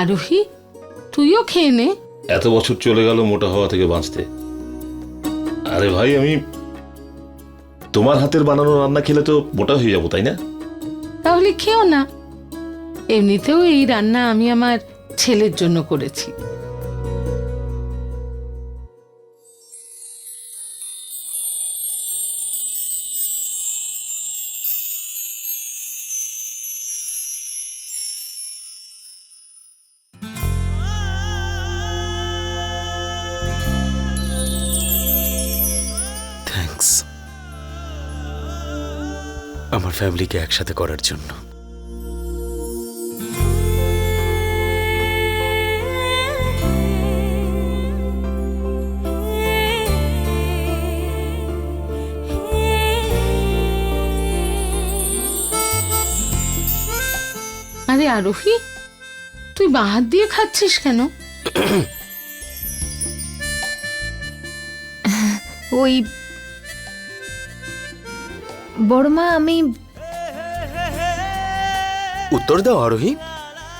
আরোহী তুইও খেয়ে নে। এত বছর চলে গেল মোটা হওয়া থেকে বাঁচতে। আরে ভাই আমি তোমার হাতের বানানো রান্না খেলে তো মোটা হয়ে যাব তাই না? তাহলে খেও না। এমনিতেও এই রান্না আমি আমার ছেলের জন্য করেছি। আমার ফ্যামিলিকে একসাথে করার জন্য। আরে আরোহী তুই বাহাত দিয়ে খাচ্ছিস কেন? ওই বড়মা আমি উত্তর দাও আরোহী।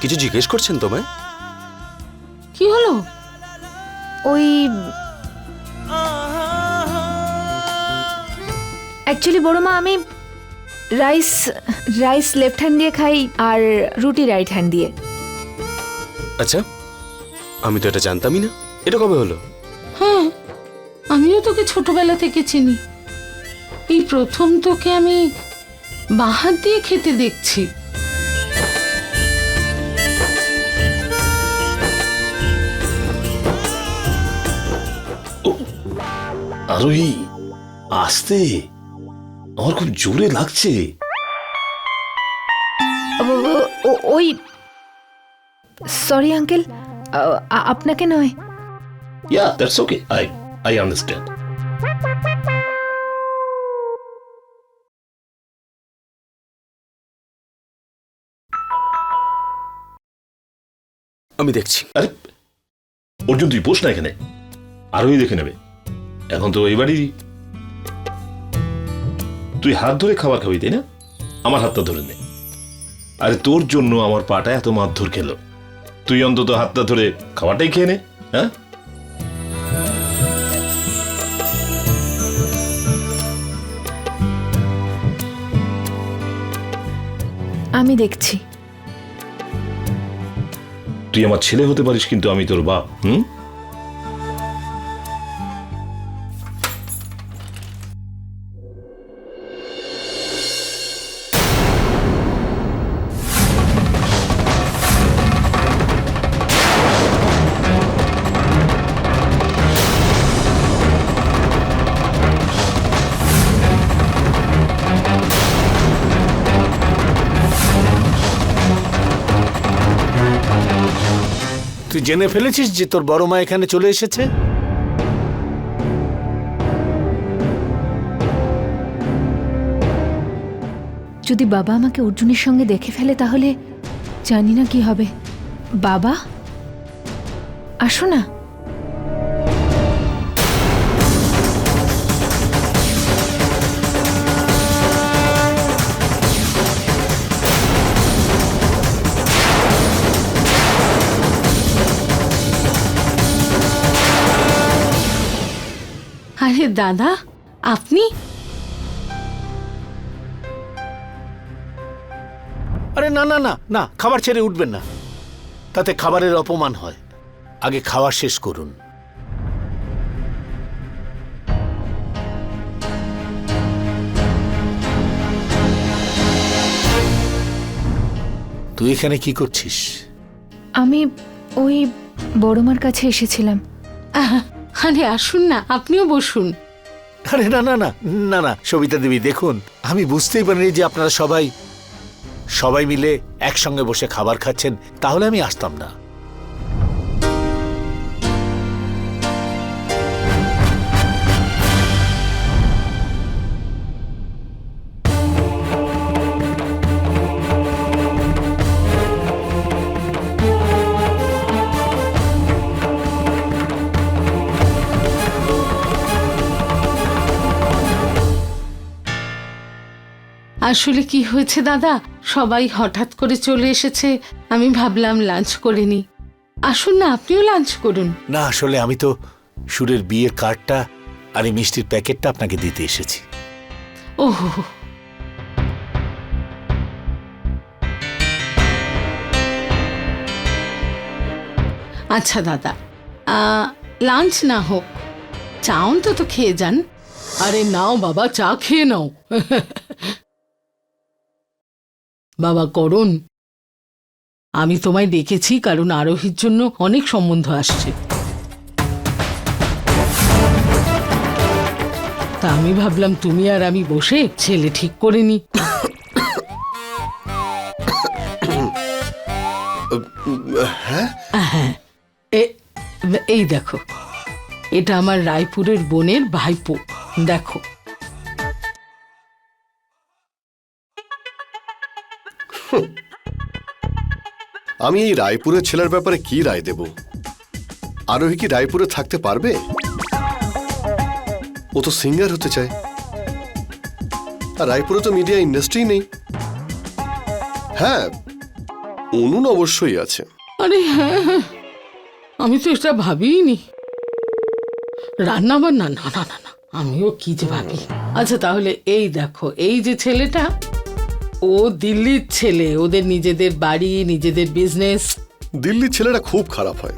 কিছু জিজ্ঞেস করছেন তোমায়? কি হলো? ওই অ্যাকচুয়ালি বড়মা আমি রাইস রাইস লেফট হ্যান্ড দিয়ে খাই আর রুটি রাইট হ্যান্ড দিয়ে। আচ্ছা আমি তো এটা জানতামই না। এটা কবে হলো? হ্যাঁ আমিও তোকে ছোটবেলা থেকে চিনি। এই প্রথম তোকে আমি বাহাত দিয়ে খেতে দেখছি। আরোহী আসতে? আমার খুব জোরে লাগছে। ওই সরি আঙ্কেল আপনাকে নয়। Yeah that's okay I I understand আমি দেখছি। আরে অর্জুন তুই বস না এখানে। আরোহী দেখে নেবে। এখন তো এবারই তুই হাত ধরে খাবার খাবি তাই না? আমার হাতটা ধরে নে। আরে তোর জন্য আমার পাটা এত মারধর খেলো। তুই অন্তত হাতটা ধরে খাবারটাই খেয়ে নে হ্যাঁ? আমি দেখছি। তুই আমার ছেলে হতে পারিস কিন্তু আমি তোর বাপ হুম? জেনে ফেলেছিস যে তোর বড় মা এখানে চলে এসেছে? যদি বাবা আমাকে অর্জুনের সঙ্গে দেখে ফেলে তাহলে জানি না কি হবে। বাবা? আসো না। আরে দাদা আপনি? আরে না না না না খাবার ছেড়ে উঠবেন না। তাতে খাবারের অপমান হয়। আগে খাওয়া শেষ করুন। তুই এখানে কি করছিস? আমি ওই বড়মার কাছে এসেছিলাম। আহ, আরে, আসুন না, আপনিও বসুন। আরে, না না না না না, সবিতা দেবী, দেখুন, আমি বুঝতেই পারিনি যে আপনারা সবাই সবাই মিলে একসঙ্গে বসে খাবার খাচ্ছেন, তাহলে আমি আসতাম না। আসলে কি হয়েছে দাদা? সবাই হঠাৎ করে চলে এসেছে। আমি ভাবলাম লাঞ্চ করে নি। আসুন না আপনিও লাঞ্চ করুন। না আসলে আমি তো সুরের বিয়ের কার্ডটা আর এই মিষ্টির প্যাকেটটা আপনাকে দিতে এসেছি। ওহো আচ্ছা দাদা। লাঞ্চ না হোক। চা অন্তত খেয়ে যান। আরে নাও বাবা চা খেয়ে নাও। বাবা করুন। আমি তোমায় দেখেছি কারণ আরোহীর জন্য অনেক সম্বন্ধ আসছে। তা আমি ভাবলাম তুমি আর আমি বসে ছেলে ঠিক করে নি। হ্যাঁ? এ- এই দেখো এটা আমার রায়পুরের বোনের ভাইপো। দেখো। আমি এই রায়পুরের ছেলের ব্যাপারে কি রায় দেব? আরোহী কি রায়পুরে থাকতে পারবে? ও তো সিঙ্গার হতে চায়। আর রায়পুরে তো মিডিয়া ইন্ডাস্ট্রি নেই। হ্যাঁ অনুন অবশ্যই আছে। আরে হ্যাঁ হ্যাঁ আমি তো এটা ভাবিনি রান্না বান্না না না না না, আমিও কি যে ভাবি। আচ্ছা তাহলে এই দেখো, এই যে ছেলেটা ও দিল্লির ছেলে ওদের নিজেদের বাড়ি নিজেদের বিজনেস দিল্লির ছেলেরা খুব খারাপ হয়।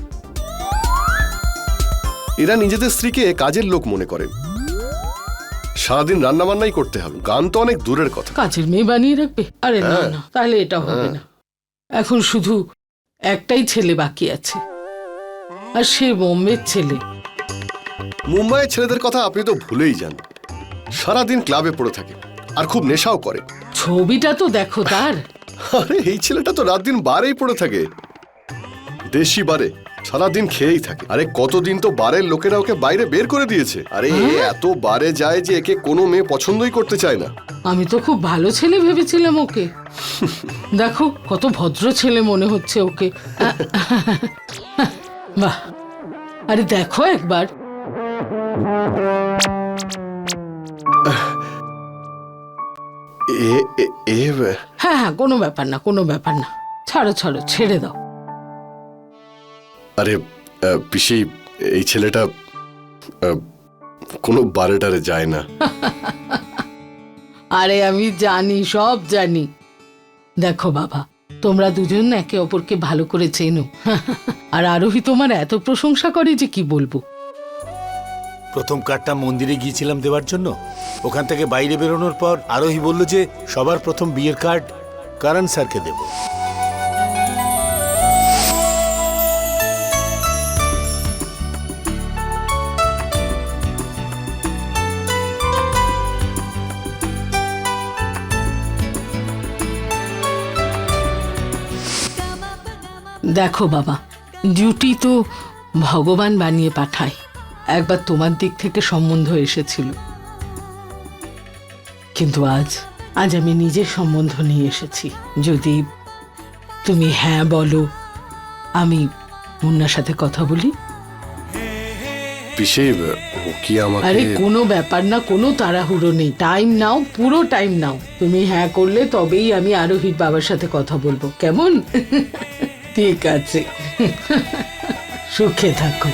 এরা নিজেদের স্ত্রীকে কাজের লোক মনে করে। সারাদিন রান্না বান্নাই করতে হবে। গান তো অনেক দূরের কথা। কাজের মেয়ে বানিয়ে রাখবে? আরে না না তাহলে এটা হবে না। এখন শুধু একটাই ছেলে বাকি আছে। আর সে বোম্বের ছেলে। মুম্বাইয়ের ছেলেদের কথা আপনি তো ভুলেই যান। সারাদিন ক্লাবে পড়ে থাকে। আর খুব নেশাও করে। ছবিটা তো দেখো তার। আরে এই ছেলেটা তো রাত দিন বারেই পড়ে থাকে। দেশি বারে সারাদিন খেয়েই থাকে। আরে কতদিন তো বারের লোকেরা ওকে বাইরে বের করে দিয়েছে। আরে এ এত বারে যায় যে একে কোনো মেয়ে পছন্দই করতে চায় না। আমি তো খুব ভালো ছেলে ভেবেছিলাম ওকে। দেখো কত ভদ্র ছেলে মনে হচ্ছে ওকে। বাহ। আরে দেখো একবার। হ্যাঁ হ্যাঁ কোনো ব্যাপার না কোনো ব্যাপার না। ছাড়ো ছাড়ো ছেড়ে দাও। আরে পিসি এই ছেলেটা কোনো বারে টারে যায় না। আরে আমি জানি সব জানি। দেখো বাবা তোমরা দুজন একে অপরকে ভালো করে চেনো। আর আরোহী তোমার এত প্রশংসা করে যে কি বলব? প্রথম কার্ডটা মন্দিরে গিয়েছিলাম দেওয়ার জন্য। ওখান থেকে বাইরে বেরোনোর পর আরোহী বলল যে, সবার প্রথম বিয়ের কার্ড কারণ স্যারকে দেব। দেখো বাবা, ডিউটি তো ভগবান বানিয়ে পাঠায়। একবার তোমার দিক থেকে সম্বন্ধ এসেছিল। কিন্তু আজ আজ আমি নিজের সম্বন্ধ নিয়ে এসেছি। যদি তুমি হ্যাঁ বলো আমি মুন্নার সাথে কথা বলি। পিসি ও কি আমাকে আরে কোনো ব্যাপার না কোনো তাড়াহুড়ো নেই। টাইম নাও পুরো টাইম নাও। তুমি হ্যাঁ করলে তবেই আমি আরোহীর বাবার সাথে কথা বলব। কেমন? ঠিক আছে। সুখে থাকো।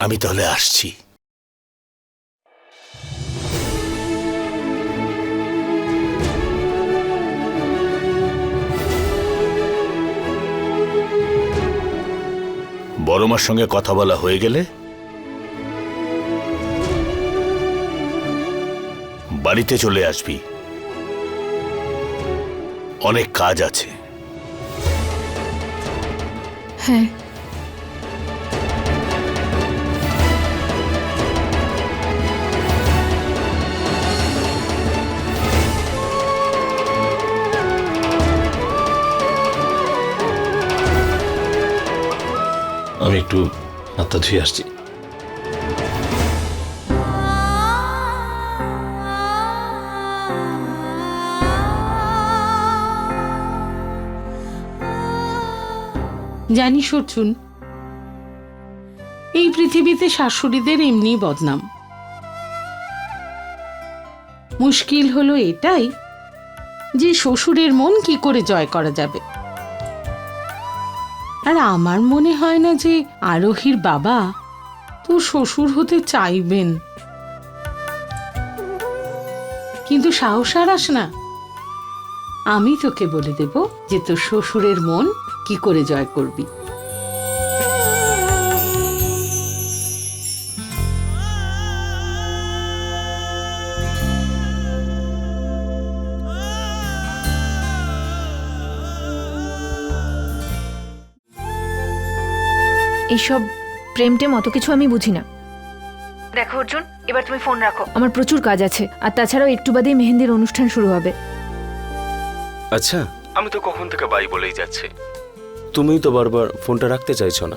আমি তাহলে আসছি। বড়মার সঙ্গে কথা বলা হয়ে গেলে বাড়িতে চলে আসবি। অনেক কাজ আছে। হ্যাঁ। একটু হাতটা ধুয়ে আসছি। জানিস অর্জুন, এই পৃথিবীতে শাশুড়িদের এমনি বদনাম। মুশকিল হলো এটাই যে শ্বশুরের মন কি করে জয় করা যাবে। আর আমার মনে হয় না যে আরোহীর বাবা তো শ্বশুর হতে চাইবেন। কিন্তু সাহস আর আস না। আমি তোকে বলে দেব যে তোর শ্বশুরের মন কি করে জয় করবি। এইসব প্রেম টেম অত কিছু আমি বুঝি না। দেখো অর্জুন এবার তুমি ফোন রাখো। আমার প্রচুর কাজ আছে আর তাছাড়াও একটু বাদেই মেহেন্দির অনুষ্ঠান শুরু হবে। আচ্ছা। আমি তো কখন থেকে বাই বলেই যাচ্ছি। তুমিই তো বারবার ফোনটা রাখতে চাইছো না।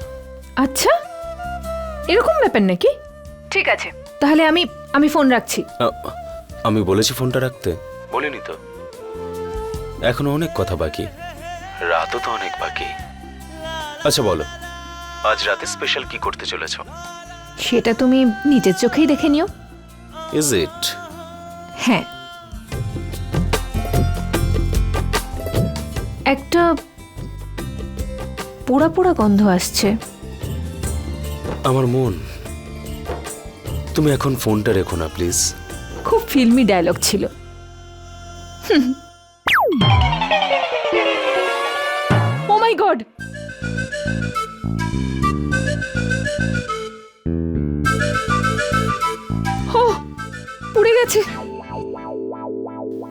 আচ্ছা? এরকম ব্যাপার নাকি? ঠিক আছে। তাহলে আমি আমি ফোন রাখছি। আ, আমি বলেছি ফোনটা রাখতে? বলিনি তো। এখনও অনেক কথা বাকি। রাতও তো অনেক বাকি। আচ্ছা বলো। আজ রাতে স্পেশাল কি করতে চলেছ? সেটা তুমি নিজের চোখেই দেখে নিও। ইজ ইট হ্যাঁ। একটা পোড়া পোড়া গন্ধ আসছে। আমার মন। তুমি এখন ফোনটা রেখো না প্লিজ। খুব ফিল্মি ডায়লগ ছিল।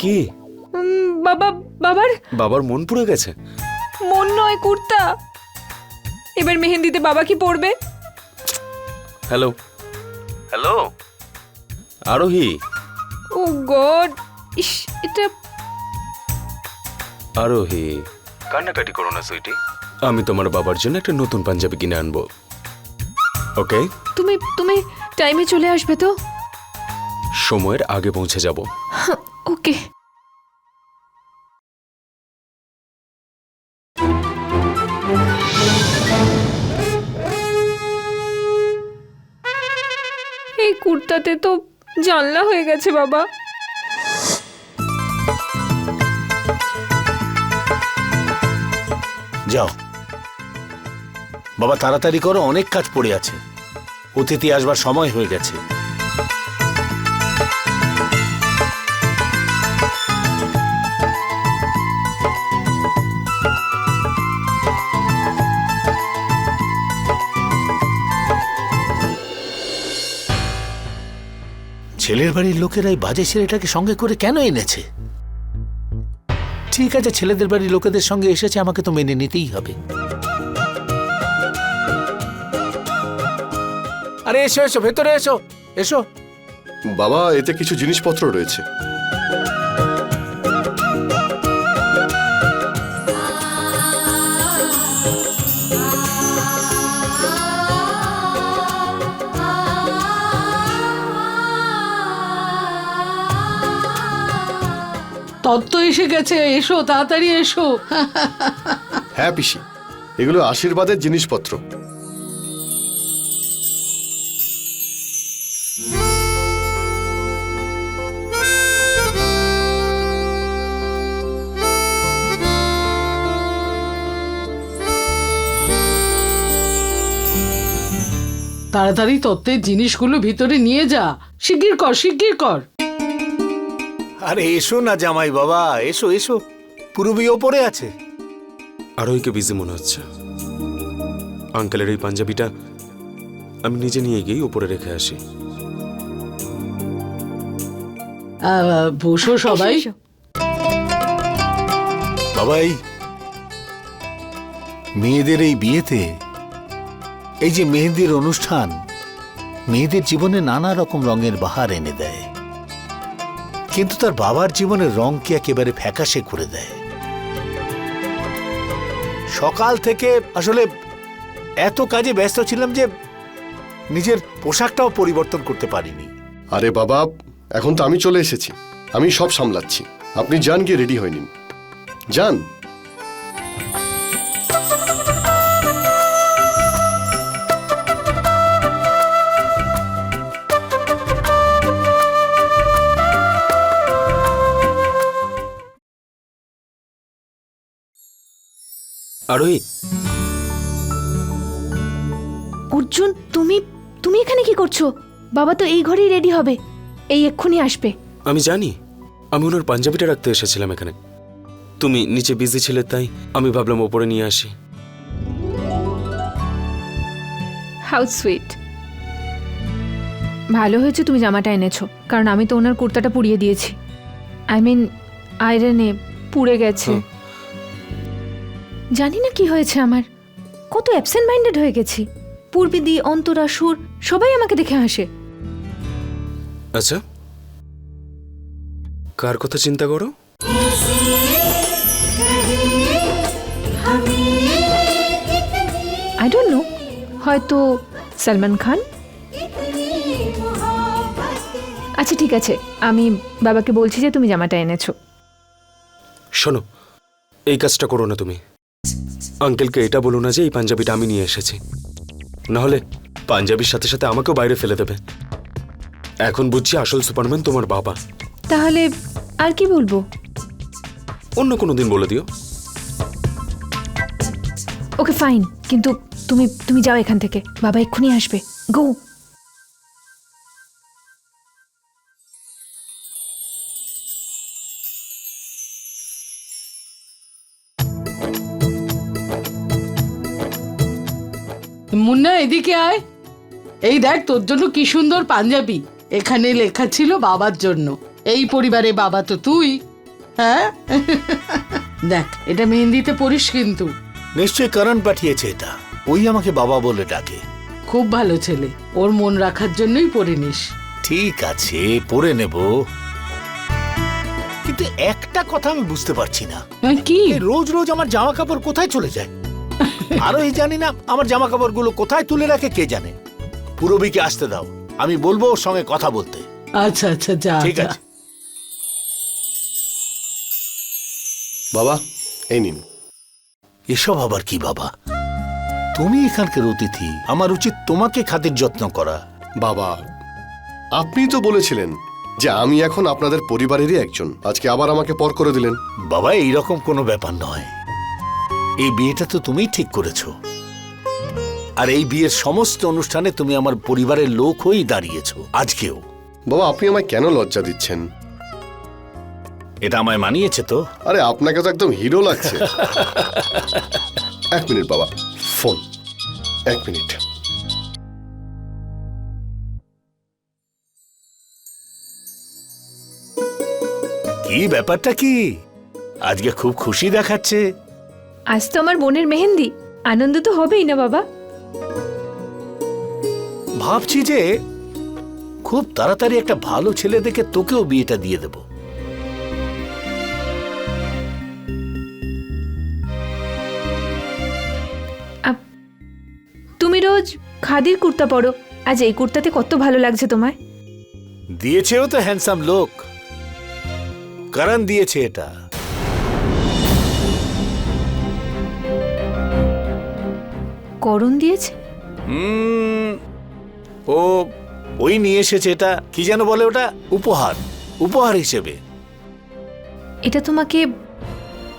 কি? বাবা বাবার? বাবার মন পুড়ে গেছে। মন নয় কুর্তা। এবার মেহেন্দিতে বাবা কি পরবে? Hello. Hello. Arohi. Oh god ইস এটা আরোহী। কান্নাকাটি করো না সুইটি। আমি তোমার বাবার জন্য একটা নতুন পাঞ্জাবি কিনে আনব। ওকে? তুমি তুমি টাইমে চলে আসবে তো? সময়ের আগে পৌঁছে যাব। ওকে। এই কুর্তাতে তো জানলা হয়ে গেছে, বাবা। যাও। বাবা, তাড়াতাড়ি করো, অনেক কাজ পড়ে আছে। অতিথি আসবার সময় হয়ে গেছে। ছেলের বাড়ির লোকেরাই বাজে ছেলেটাকে সঙ্গে করে কেন এনেছে? ঠিক আছে, ছেলেদের বাড়ির লোকেদের সঙ্গে এসেছে, আমাকে তো মেনে নিতেই হবে। আরে, এসো এসো, ভেতরে এসো এসো। বাবা, এতে কিছু জিনিসপত্র রয়েছে। তত্ত্ব এসে গেছে এসো তাড়াতাড়ি এসো। হ্যাঁ পিসি। এগুলো আশীর্বাদের জিনিসপত্র। তাড়াতাড়ি তত্ত্বের জিনিসগুলো ভিতরে নিয়ে যা। শিগগির কর শিগগির কর। আরে এসো না জামাই বাবা এসো এসো। পূর্বী ওপরে আছে। আরোহীকে বিজি মনে হচ্ছে। আঙ্কেলের এই পাঞ্জাবিটা আমি নিজে নিয়ে গিয়ে উপরে রেখে আসি। বসো সবাই। বাবাই মেয়েদের এই বিয়েতে এই যে মেহেদির অনুষ্ঠান মেয়েদের জীবনে নানা রকম রঙের বাহার এনে দেয়। কিন্তু তার বাবার জীবনের রংকে একেবারে ফ্যাকাশে করে দেয়? সকাল থেকে আসলে এত কাজে ব্যস্ত ছিলাম যে নিজের পোশাকটাও পরিবর্তন করতে পারিনি। আরে বাবা, এখন তো আমি চলে এসেছি। আমি সব সামলাচ্ছি। আপনি যান গিয়ে রেডি হয়ে নিন। যান। আরোহী। অর্জুন তুমি তুমি এখানে কি করছ? বাবা তো এই ঘরেই রেডি হবে। এই এক্ষুনি আসবে। আমি জানি। আমি ওনার পাঞ্জাবিটা রাখতে এসেছিলাম এখানে। তুমি নিচে বিজি ছিলে তাই আমি ভাবলাম ওপরে নিয়ে আসি। হাউ সুইট ভালো হয়েছে তুমি জামাটা এনেছো কারণ আমি তো ওনার কুর্তাটা পুড়িয়ে দিয়েছি। আই মিন আয়রনে পুড়ে গেছে। হুম। জানি না কি হয়েছে আমার। কত অ্যাবসেন্ট মাইন্ডেড হয়ে গেছি। পূর্বিদি অন্তরা সুর সবাই আমাকে দেখে হাসে। আচ্ছা। কার কথা চিন্তা করো? আই ডোন্ট নো হয়তো সলমান খান? আচ্ছা ঠিক আছে। আমি বাবাকে বলছি যে তুমি জামাটা এনেছো। শোনো এই কাজটা করো না তুমি। আঙ্কেলকে এটা বলো না যে এই পাঞ্জাবিটা আমি নিয়ে এসেছি। নাহলে পাঞ্জাবির সাথে সাথে আমাকেও বাইরে ফেলে দেবে। এখন বুঝছি আসল সুপারম্যান তোমার বাবা। তাহলে আর কি বলব? অন্য কোনো দিন বলে দিও। ওকে ফাইন কিন্তু তুমি তুমি যাও এখান থেকে। বাবা এক্ষুনি আসবে। গো। মুন্না এদিকে আয়। এই দেখ তোর জন্য কি সুন্দর পাঞ্জাবি। এখানে লেখা ছিল বাবার জন্য। এই পরিবারে বাবা তো তুই হ্যাঁ? দেখ এটা মেহেন্দিতে পড়িস কিন্তু। নিশ্চয়ই করণ পাঠিয়েছে এটা। ওই আমাকে বাবা বলে ডাকে। খুব ভালো ছেলে ওর মন রাখার জন্যই পরে নিস। ঠিক আছে পরে নেব। কিন্তু একটা কথা আমি বুঝতে পারছি না। হ্যাঁ, কি? রোজ রোজ আমার জামা কাপড় কোথায় চলে যায়? আরও এই জানি না আমার জামা কাপড়গুলো কোথায় তুলে রাখে কে জানে? পুরবীকে আসতে দাও আমি বলব ওর সঙ্গে কথা বলতে। আচ্ছা আচ্ছা যা ঠিক যা। আছে। বাবা এই নিন। এসব আবার কি বাবা? তুমি এখানকার অতিথি আমার উচিত তোমাকে খাতির যত্ন করা। বাবা আপনি তো বলেছিলেন যে আমি এখন আপনাদের পরিবারেরই একজন আজকে আবার আমাকে পর করে দিলেন। বাবা এইরকম কোনো ব্যাপার নয়। এই বিয়েটা তো তুমিই ঠিক করেছ। আর এই বিয়ের সমস্ত অনুষ্ঠানে তুমি আমার পরিবারের লোক হয়েই দাঁড়িয়েছো আজকেও। বাবা আপনি আমায় কেন লজ্জা দিচ্ছেন? এটা আমায় মানিয়েছে তো? আরে আপনাকে তো একদম হিরো লাগছে। এক মিনিট বাবা ফোন। এক মিনিট। কি ব্যাপারটা কি? আজকে খুব খুশি দেখাচ্ছে। আজ তো আমার বোনের মেহেন্দি। আনন্দ তো হবেই না বাবা। ভাবছি যে খুব তাড়াতাড়ি একটা ভালো ছেলে দেখে তোকেও বিয়েটা দিয়ে দেব। তুমি রোজ খাদির কুর্তা পরো। আজ এই কুর্তাতে কত ভালো লাগছে তোমায়। দিয়েছেও তো হ্যান্ডসাম লোক। কারণ দিয়েছে এটা। করণ দিয়েছে? হুম, ও ওই নিয়ে এসেছে এটা কি যেন বলে ওটা? উপহার উপহার হিসেবে। এটা তোমাকে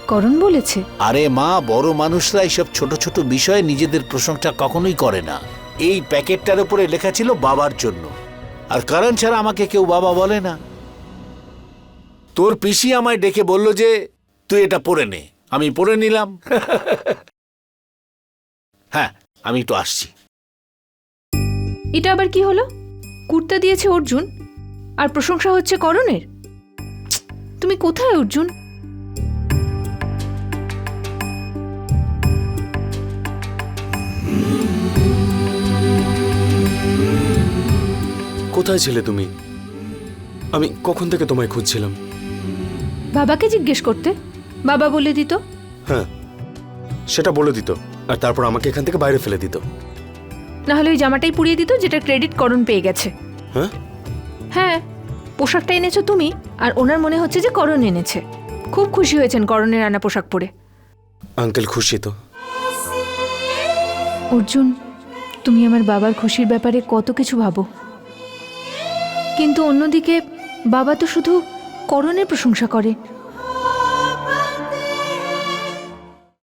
করণ বলেছে? আরে মা বড় মানুষরা এইসব ছোট ছোট বিষয়ে নিজেদের প্রশংসা কখনোই করে না। এই প্যাকেটটার উপরে লেখা ছিল বাবার জন্য। আর কারণ ছাড়া আমাকে কেউ বাবা বলে না। তোর পিসি আমায় ডেকে বলল যে তুই এটা পরে নে আমি পরে নিলাম। হ্যাঁ আমি একটু আসছি। এটা আবার কি হলো? কুর্তা দিয়েছে অর্জুন আর প্রশংসা হচ্ছে করণের? তুমি কোথায় অর্জুন? কোথায় ছিলে তুমি? আমি কখন থেকে তোমায় খুঁজছিলাম? বাবাকে জিজ্ঞেস করতে। বাবা বলে দিত। হ্যাঁ সেটা বলে দিত। আর তারপর আমাকে এখান থেকে বাইরে ফেলে দিত। না হলে ওই জামাটাই পুড়িয়ে দিত যেটা ক্রেডিট করণ পেয়ে গেছে। হ্যাঁ? হ্যাঁ পোশাকটা এনেছো তুমি আর ওনার মনে হচ্ছে যে করণ এনেছে। খুব খুশি হয়েছেন করণের আনা পোশাক পরে। আঙ্কেল খুশি তো। অর্জুন তুমি আমার বাবার খুশির ব্যাপারে কত কিছু ভাবো। কিন্তু অন্যদিকে বাবা তো শুধু করণের প্রশংসা করে।